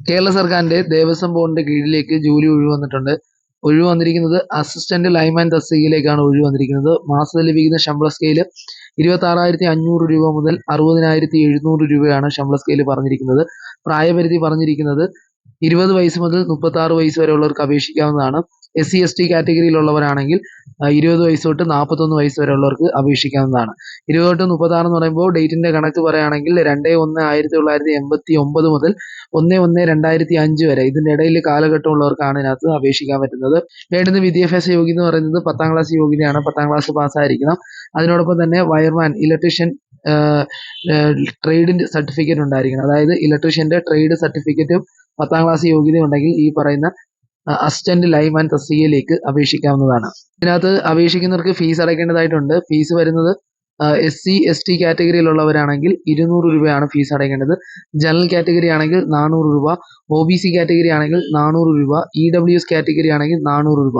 കേരള സർക്കാരിന്റെ ദേവസ്വം ബോർഡിന്റെ കീഴിലേക്ക് ജോലി ഒഴിവന്നിട്ടുണ്ട് ഒഴിവ് വന്നിരിക്കുന്നത് അസിസ്റ്റന്റ് ലൈൻമാൻ തസ്തികയിലേക്കാണ് ഒഴിവ് വന്നിരിക്കുന്നത് മാസത്തിൽ ലഭിക്കുന്ന ശമ്പള സ്കെയിൽ ഇരുപത്തി ആറായിരത്തി അഞ്ഞൂറ് രൂപ മുതൽ അറുപതിനായിരത്തി എഴുന്നൂറ് രൂപയാണ് ശമ്പള സ്കെയിൽ പറഞ്ഞിരിക്കുന്നത്. പ്രായപരിധി പറഞ്ഞിരിക്കുന്നത് ഇരുപത് വയസ്സ് മുതൽ മുപ്പത്തി ആറ് വയസ്സ് വരെയുള്ളവർക്ക് അപേക്ഷിക്കാവുന്നതാണ്. എസ് സി എസ് ടി കാറ്റഗറിയിലുള്ളവരാണെങ്കിൽ ഇരുപത് വയസ്സ് തൊട്ട് നാൽപ്പത്തൊന്ന് വയസ്സ് വരെ ഉള്ളവർക്ക് അപേക്ഷിക്കാവുന്നതാണ്. ഇരുപത് തൊട്ട് മുപ്പത്താറ് എന്ന് പറയുമ്പോൾ ഡേറ്റിന്റെ കണക്ക് പറയുകയാണെങ്കിൽ രണ്ട് ഒന്ന് ആയിരത്തി തൊള്ളായിരത്തി എൺപത്തി ഒമ്പത് മുതൽ ഒന്ന് ഒന്ന് രണ്ടായിരത്തി അഞ്ച് വരെ. ഇതിന്റെ ഇടയിൽ കാലഘട്ടമുള്ളവർക്കാണ് ഇതിനകത്ത് അപേക്ഷിക്കാൻ പറ്റുന്നത്. വേണ്ടുന്ന വിദ്യാഭ്യാസ യോഗ്യത എന്ന് പറയുന്നത് പത്താം ക്ലാസ് യോഗ്യതയാണ്. പത്താം ക്ലാസ് പാസ്സായിരിക്കണം. അതിനോടൊപ്പം തന്നെ വയർമാൻ ഇലക്ട്രീഷ്യൻ ട്രേഡിന്റെ സർട്ടിഫിക്കറ്റ് ഉണ്ടായിരിക്കണം. അതായത് ഇലക്ട്രീഷ്യന്റെ ട്രേഡ് സർട്ടിഫിക്കറ്റും പത്താം ക്ലാസ് യോഗ്യത ഉണ്ടെങ്കിൽ ഈ പറയുന്ന അസിസ്റ്റന്റ് ലൈവ് ആൻഡ് തസ്തികയിലേക്ക് അപേക്ഷിക്കാവുന്നതാണ്. ഇതിനകത്ത് അപേക്ഷിക്കുന്നവർക്ക് ഫീസ് അടയ്ക്കേണ്ടതായിട്ടുണ്ട്. ഫീസ് വരുന്നത് എസ് സി എസ് ടി കാറ്റഗറിയിലുള്ളവരാണെങ്കിൽ ഇരുന്നൂറ് രൂപയാണ് ഫീസ് അടയ്ക്കേണ്ടത്. ജനറൽ കാറ്റഗറി ആണെങ്കിൽ നാനൂറ് രൂപ. ഒ ബി സി കാറ്റഗറി ആണെങ്കിൽ നാനൂറ് രൂപ. ഇ ഡബ്ല്യു എസ് കാറ്റഗറി ആണെങ്കിൽ നാനൂറ് രൂപ.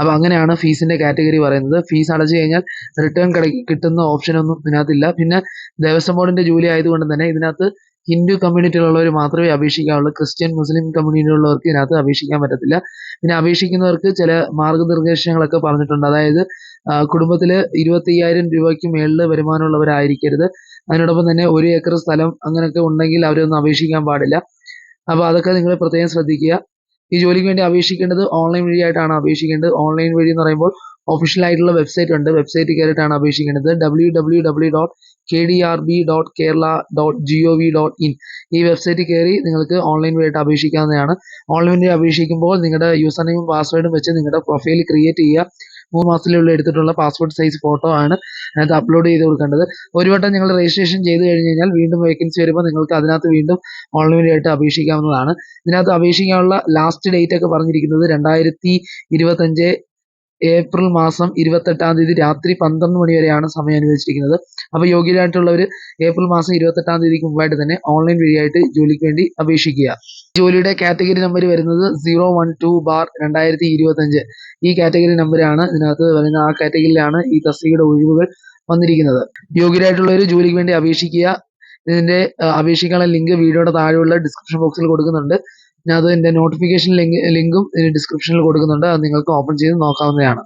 അപ്പോൾ അങ്ങനെയാണ് ഫീസിന്റെ കാറ്റഗറി പറയുന്നത്. ഫീസ് അടച്ചു കഴിഞ്ഞാൽ റിട്ടേൺ കിട്ടുന്ന ഓപ്ഷനൊന്നും ഇതിനകത്തില്ല. പിന്നെ ദേവസ്വം ബോർഡിന്റെ ജോലി ആയതുകൊണ്ട് തന്നെ ഇതിനകത്ത് ഹിന്ദു കമ്മ്യൂണിറ്റിയിലുള്ളവർ മാത്രമേ അപേക്ഷിക്കാവുള്ളൂ ക്രിസ്ത്യൻ മുസ്ലിം കമ്മ്യൂണിറ്റിയിലുള്ളവർക്ക് ഇതിനകത്ത് അപേക്ഷിക്കാൻ പറ്റത്തില്ല. പിന്നെ അപേക്ഷിക്കുന്നവർക്ക് ചില മാർഗനിർദ്ദേശങ്ങളൊക്കെ പറഞ്ഞിട്ടുണ്ട്. അതായത് കുടുംബത്തിൽ ഇരുപത്തയ്യായിരം രൂപയ്ക്ക് മേളിൽ വരുമാനമുള്ളവരായിരിക്കരുത്. അതിനോടൊപ്പം തന്നെ ഒരു ഏക്കർ സ്ഥലം അങ്ങനെയൊക്കെ ഉണ്ടെങ്കിൽ അവരൊന്നും അപേക്ഷിക്കാൻ പാടില്ല. അപ്പോൾ അതൊക്കെ നിങ്ങൾ പ്രത്യേകം ശ്രദ്ധിക്കുക. ഈ ജോലിക്ക് വേണ്ടി അപേക്ഷിക്കേണ്ടത് ഓൺലൈൻ വഴിയായിട്ടാണ് അപേക്ഷിക്കേണ്ടത്. ഓൺലൈൻ വഴി എന്ന് പറയുമ്പോൾ ഒഫീഷ്യൽ ആയിട്ടുള്ള വെബ്സൈറ്റ് ഉണ്ട്. വെബ്സൈറ്റ് കയറിയിട്ടാണ് അപേക്ഷിക്കേണ്ടത് W W W dot K D R B dot Kerala dot G O V dot in ഈ വെബ്സൈറ്റിൽ കയറി നിങ്ങൾക്ക് ഓൺലൈൻ വഴിയായിട്ട് അപേക്ഷിക്കാവുന്നതാണ്. ഓൺലൈൻ വഴി അപേക്ഷിക്കുമ്പോൾ നിങ്ങളുടെ യൂസർ നെയിമും പാസ്വേഡും വെച്ച് നിങ്ങളുടെ പ്രൊഫൈൽ ക്രിയേറ്റ് ചെയ്യുക. മൂന്ന് മാസത്തിലുള്ള എടുത്തിട്ടുള്ള പാസ്പോർട്ട് സൈസ് ഫോട്ടോ ആണ് അതിനകത്ത് അപ്ലോഡ് ചെയ്ത് കൊടുക്കേണ്ടത്. ഒരു വട്ടം നിങ്ങൾ രജിസ്ട്രേഷൻ ചെയ്ത് കഴിഞ്ഞ് കഴിഞ്ഞാൽ വീണ്ടും വേക്കൻസി വരുമ്പോൾ നിങ്ങൾക്ക് അതിനകത്ത് വീണ്ടും ഓൺലൈൻ വഴിയായിട്ട് അപേക്ഷിക്കാവുന്നതാണ്. ഇതിനകത്ത് അപേക്ഷിക്കാനുള്ള ലാസ്റ്റ് ഡേറ്റ് ഒക്കെ പറഞ്ഞിരിക്കുന്നത് രണ്ടായിരത്തി ഇരുപത്തഞ്ച് ഏപ്രിൽ മാസം ഇരുപത്തെട്ടാം തീയതി രാത്രി പന്ത്രണ്ട് മണി വരെയാണ് സമയം അനുവദിച്ചിരിക്കുന്നത്. അപ്പോൾ യോഗ്യരായിട്ടുള്ളവർ ഏപ്രിൽ മാസം ഇരുപത്തെട്ടാം തീയതിക്ക് മുമ്പായിട്ട് തന്നെ ഓൺലൈൻ വഴിയായിട്ട് ജോലിക്ക് വേണ്ടി അപേക്ഷിക്കുക. ജോലിയുടെ കാറ്റഗറി നമ്പർ വരുന്നത് സീറോ വൺ ടു ബാർ രണ്ടായിരത്തി ഇരുപത്തഞ്ച്. ഈ കാറ്റഗറി നമ്പറാണ് ഇതിനകത്ത് വരുന്ന ആ കാറ്റഗറിയിലാണ് ഈ തസ്തികയുടെ ഒഴിവുകൾ വന്നിരിക്കുന്നത്. യോഗ്യരായിട്ടുള്ളവർ ജോലിക്ക് വേണ്ടി അപേക്ഷിക്കുക. ഇതിന്റെ അപേക്ഷിക്കാനുള്ള ലിങ്ക് വീഡിയോയുടെ താഴെയുള്ള ഡിസ്ക്രിപ്ഷൻ ബോക്സിൽ കൊടുക്കുന്നുണ്ട്. ഞാൻ എന്റെ നോട്ടിഫിക്കേഷൻ ലിങ്ക് ലിങ്കും ഡിസ്ക്രിപ്ഷനിൽ കൊടുക്കുന്നുണ്ട്. അത് നിങ്ങൾക്ക് ഓപ്പൺ ചെയ്ത് നോക്കാവുന്നതാണ്.